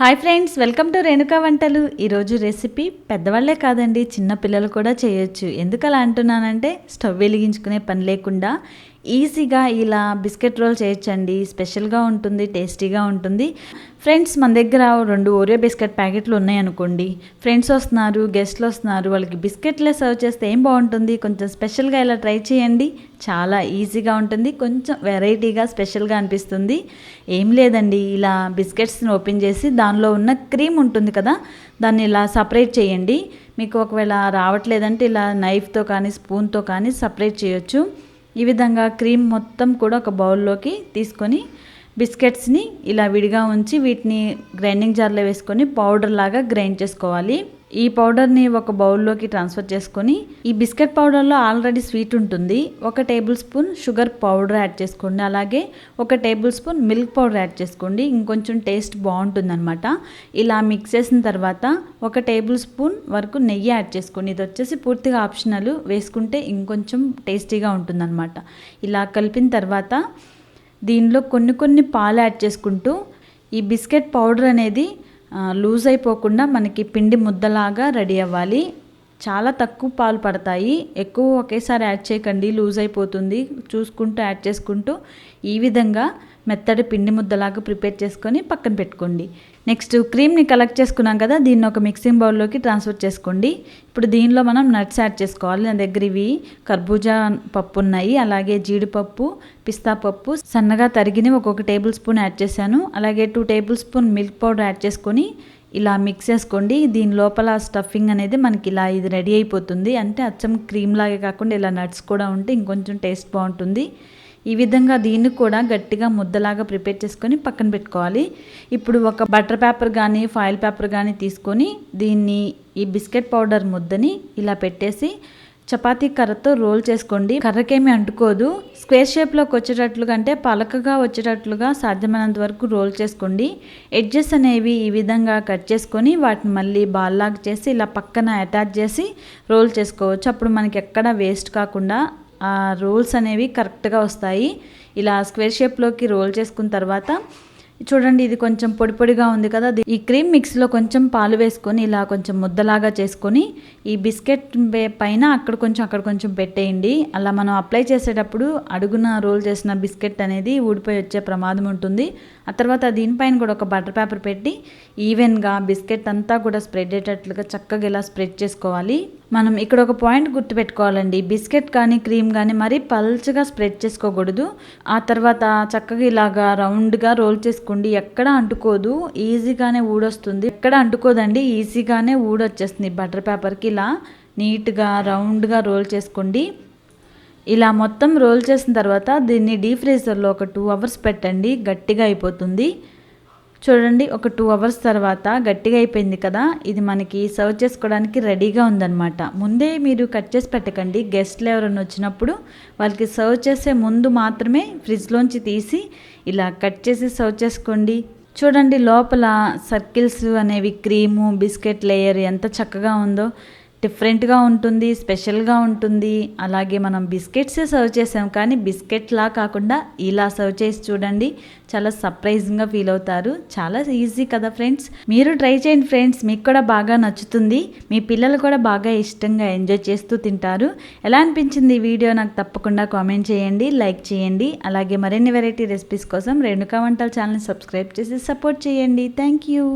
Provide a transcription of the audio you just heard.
Hi friends welcome to Renuka వంటలు ఈరోజు recipe పెద్దవాళ్ళే కాదండి చిన్న పిల్లలు కూడా చేయొచ్చు. ఎందుకు అలా అంటున్నానంటే స్టవ్ వెలిగించుకునే పని లేకుండా ఈజీగా ఇలా బిస్కెట్ రోల్ చేయొచ్చండి. స్పెషల్గా ఉంటుంది టేస్టీగా ఉంటుంది. ఫ్రెండ్స్ మన దగ్గర రెండు ఓరియో బిస్కెట్ ప్యాకెట్లు ఉన్నాయనుకోండి ఫ్రెండ్స్ వస్తున్నారు గెస్ట్లు వస్తున్నారు వాళ్ళకి బిస్కెట్లే సర్వ్ చేస్తే ఏం బాగుంటుంది? కొంచెం స్పెషల్గా ఇలా ట్రై చేయండి. చాలా ఈజీగా ఉంటుంది. కొంచెం వెరైటీగా స్పెషల్గా అనిపిస్తుంది. ఏం లేదండి ఇలా బిస్కెట్స్ని ఓపెన్ చేసి దానిలో ఉన్న క్రీమ్ ఉంటుంది కదా దాన్ని ఇలా సపరేట్ చేయండి. మీకు ఒకవేళ రావట్లేదంటే ఇలా నైఫ్తో కానీ స్పూన్తో కానీ సపరేట్ చేయొచ్చు. ఈ విధంగా క్రీమ్ మొత్తం కూడా ఒక బౌల్లోకి తీసుకొని బిస్కెట్స్ని ఇలా విడిగా ఉంచి వీటిని గ్రైండింగ్ జార్లో వేసుకొని పౌడర్ లాగా గ్రైండ్ చేసుకోవాలి. ఈ పౌడర్ని ఒక బౌల్లోకి ట్రాన్స్ఫర్ చేసుకొని ఈ బిస్కెట్ పౌడర్లో ఆల్రెడీ స్వీట్ ఉంటుంది. ఒక tablespoon sugar powder add చేసుకోండి. అలాగే ఒక tablespoon milk powder add చేసుకోండి. ఇంకొంచెం టేస్ట్ బాగుంటుందన్నమాట. ఇలా మిక్స్ చేసిన తర్వాత ఒక టేబుల్ స్పూన్ వరకు నెయ్యి యాడ్ చేసుకోండి. ఇది వచ్చేసి పూర్తిగా ఆప్షనల్. వేసుకుంటే ఇంకొంచెం టేస్టీగా ఉంటుందన్నమాట. ఇలా కలిపిన తర్వాత దీనిలో కొన్ని కొన్ని పాలు యాడ్ చేసుకుంటూ ఈ బిస్కెట్ పౌడర్ అనేది లూజ్ అయిపోకుండా మనకి పిండి ముద్దలాగా రెడీ అవ్వాలి. చాలా తక్కువ పాలు పడతాయి. ఎక్కువ ఒకేసారి యాడ్ చేయకండి లూజ్ అయిపోతుంది. చూసుకుంటూ యాడ్ చేసుకుంటూ ఈ విధంగా మెత్తడి పిండి ముద్దలాగా ప్రిపేర్ చేసుకొని పక్కన పెట్టుకోండి. నెక్స్ట్ క్రీమ్ని కలెక్ట్ చేసుకున్నాం కదా దీన్ని ఒక మిక్సింగ్ బౌల్లోకి ట్రాన్స్ఫర్ చేసుకోండి. ఇప్పుడు దీనిలో మనం నట్స్ యాడ్ చేసుకోవాలి. నా దగ్గర ఇవి కర్బూజా పప్పు ఉన్నాయి అలాగే జీడిపప్పు పిస్తా పప్పు సన్నగా తరిగిన ఒక్కొక్క టేబుల్ స్పూన్ యాడ్ చేశాను. అలాగే two tablespoon milk powder add చేసుకొని ఇలా మిక్స్ చేసుకోండి. దీని లోపల స్టఫింగ్ అనేది మనకి ఇలా ఇది రెడీ అయిపోతుంది. అంటే అచ్చం క్రీమ్ లాగే కాకుండా ఇలా నట్స్ కూడా ఉంటే ఇంకొంచెం టేస్ట్ బాగుంటుంది. ఈ విధంగా దీన్ని కూడా గట్టిగా ముద్దలాగా ప్రిపేర్ చేసుకొని పక్కన పెట్టుకోవాలి. ఇప్పుడు ఒక బటర్ పేపర్ కానీ ఫాయిల్ పేపర్ కానీ తీసుకొని దీన్ని ఈ బిస్కెట్ పౌడర్ ముద్దని ఇలా పెట్టేసి చపాతీ కర్రతో రోల్ చేసుకోండి. కర్రకేమి అంటుకోదు. స్క్వేర్ షేప్లోకి వచ్చేటట్లుగా అంటే పలకగా వచ్చేటట్లుగా సాధ్యమైనంత వరకు రోల్ చేసుకోండి. ఎడ్జెస్ అనేవి ఈ విధంగా కట్ చేసుకొని వాటిని మళ్ళీ బాల్ లాగా చేసి ఇలా పక్కన అటాచ్ చేసి రోల్ చేసుకోవచ్చు. అప్పుడు మనకి ఎక్కడ వేస్ట్ కాకుండా రోల్స్ అనేవి కరెక్ట్గా వస్తాయి. ఇలా స్క్వేర్ షేప్లోకి రోల్ చేసుకున్న తర్వాత చూడండి ఇది కొంచెం పొడి పొడిగా ఉంది కదా ఈ క్రీమ్ మిక్స్లో కొంచెం పాలు వేసుకొని ఇలా కొంచెం ముద్దలాగా చేసుకొని ఈ బిస్కెట్ పైన అక్కడ కొంచెం అక్కడ కొంచెం పెట్టేయండి. అలా మనం అప్లై చేసేటప్పుడు అడుగున రోల్ చేసిన బిస్కెట్ అనేది ఊడిపోయి వచ్చే ప్రమాదం ఉంటుంది. ఆ తర్వాత దీనిపైన కూడా ఒక బటర్ పేపర్ పెట్టి ఈవెన్గా బిస్కెట్ అంతా కూడా స్ప్రెడ్ అయ్యేటట్లుగా చక్కగా ఇలా స్ప్రెడ్ చేసుకోవాలి. మనం ఇక్కడ ఒక పాయింట్ గుర్తుపెట్టుకోవాలండి. బిస్కెట్ కానీ క్రీమ్ కానీ మరీ పల్చగా స్ప్రెడ్ చేసుకోకూడదు. ఆ తర్వాత చక్కగా ఇలాగా రౌండ్గా రోల్ చేసుకోండి. ఎక్కడ అంటుకోదు. ఈజీగానే ఊడొస్తుంది. ఎక్కడ అంటుకోదండి. ఈజీగానే ఊడొచ్చేస్తుంది. బటర్ పేపర్కి ఇలా నీట్గా రౌండ్గా రోల్ చేసుకోండి. ఇలా మొత్తం రోల్ చేసిన తర్వాత దీన్ని డీప్ ఫ్రీజర్లో ఒక టూ అవర్స్ పెట్టండి. గట్టిగా అయిపోతుంది. చూడండి ఒక టూ అవర్స్ తర్వాత గట్టిగా అయిపోయింది కదా. ఇది మనకి సర్వ్ చేసుకోవడానికి రెడీగా ఉందన్నమాట. ముందే మీరు కట్ చేసి పెట్టకండి. గెస్ట్లు ఎవరైనా వచ్చినప్పుడు వాళ్ళకి సర్వ్ చేసే ముందు మాత్రమే ఫ్రిడ్జ్లోంచి తీసి ఇలా కట్ చేసి సర్వ్ చేసుకోండి. చూడండి లోపల సర్కిల్స్ అనేవి క్రీము బిస్కెట్ లేయర్ ఎంత చక్కగా ఉందో. డిఫరెంట్గా ఉంటుంది స్పెషల్గా ఉంటుంది. అలాగే మనం బిస్కెట్సే సర్వ్ చేసాం. కానీ బిస్కెట్లా కాకుండా ఇలా సర్వ్ చేసి చూడండి. చాలా సర్ప్రైజింగ్గా ఫీల్ అవుతారు. చాలా ఈజీ కదా ఫ్రెండ్స్? మీరు ట్రై చేయండి ఫ్రెండ్స్. మీకు కూడా బాగా నచ్చుతుంది. మీ పిల్లలు కూడా బాగా ఇష్టంగా ఎంజాయ్ చేస్తూ తింటారు. ఎలా అనిపించింది ఈ వీడియో? నాకు తప్పకుండా కామెంట్ చేయండి. లైక్ చేయండి. అలాగే మరిన్ని వెరైటీ రెసిపీస్ కోసం రేణుకా వంటల ఛానల్ సబ్స్క్రైబ్ చేసి సపోర్ట్ చేయండి. Thank you.